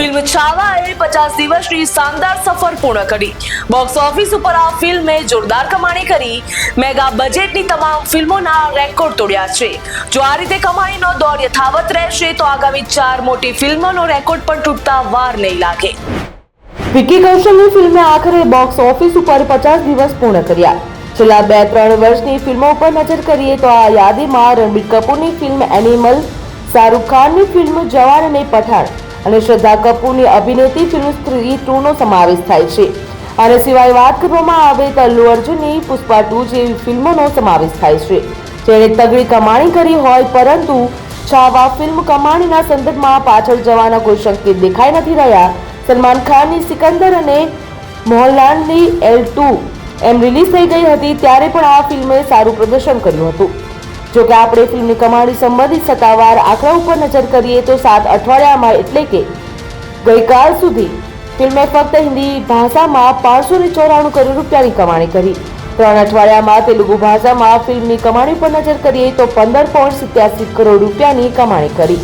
છાવાએ પચાસ દિવસની શાનદાર સફર પૂર્ણ કરી. બોક્સ ઓફિસ ઉપર આ ફિલ્મે જોરદાર કમાણી કરી. મેગા બજેટની તમામ ફિલ્મોના રેકોર્ડ તોડ્યા છે. જો આ રીતે કમાણીનો દોર યથાવત રહેશે, તો આગામી ચાર મોટી ફિલ્મોનો રેકોર્ડ પણ તૂટતા વાર નહીં લાગે. વિકી કૌશલની ફિલ્મે આખરે બોક્સ ઓફિસ ઉપર પચાસ દિવસ પૂર્ણ કર્યા. છેલ્લા બે ત્રણ વર્ષની ફિલ્મો ઉપર નજર કરીએ તો આ યાદીમાં રણબીર કપૂરની ફિલ્મ એનિમલ શાહરૂખ ખાનની ફિલ્મ જવાન અને પઠાણ અને શ્રદ્ધા કપૂરની અભિનેતી ફિલ્મ સ્ત્રી ટુનો સમાવેશ થાય છે. અને સિવાય વાત કરવામાં આવે તો અલ્લુ અર્જુનની પુષ્પા ટુ જેવી ફિલ્મોનો સમાવેશ થાય છે. જેણે તગડી કમાણી કરી હોય પરંતુ છાવા ફિલ્મ કમાણીના સંદર્ભમાં પાછળ જવાના કોઈ સંકેત દેખાઈ નથી રહ્યા. સલમાન ખાનની સિકંદર અને મોહનલાલની એલ ટુ એમ રિલીઝ થઈ ગઈ હતી ત્યારે પણ આ ફિલ્મે સારું પ્રદર્શન કર્યું હતું. જો કે આપણે ફિલ્મની કમાણી સંબંધિત સત્તાવાર આંકડા ઉપર નજર કરીએ તો સાત અઠવાડિયામાં એટલે કે ગઈકાલ સુધી ફિલ્મે ફક્ત હિન્દી ભાષામાં પાંચસો ને ચોરાણું કરોડ રૂપિયાની કમાણી કરી. ત્રણ અઠવાડિયામાં તેલુગુ ભાષામાં ફિલ્મની કમાણી પર નજર કરીએ તો પંદર પોઈન્ટ સિત્યાસી કરોડ રૂપિયાની કમાણી કરી.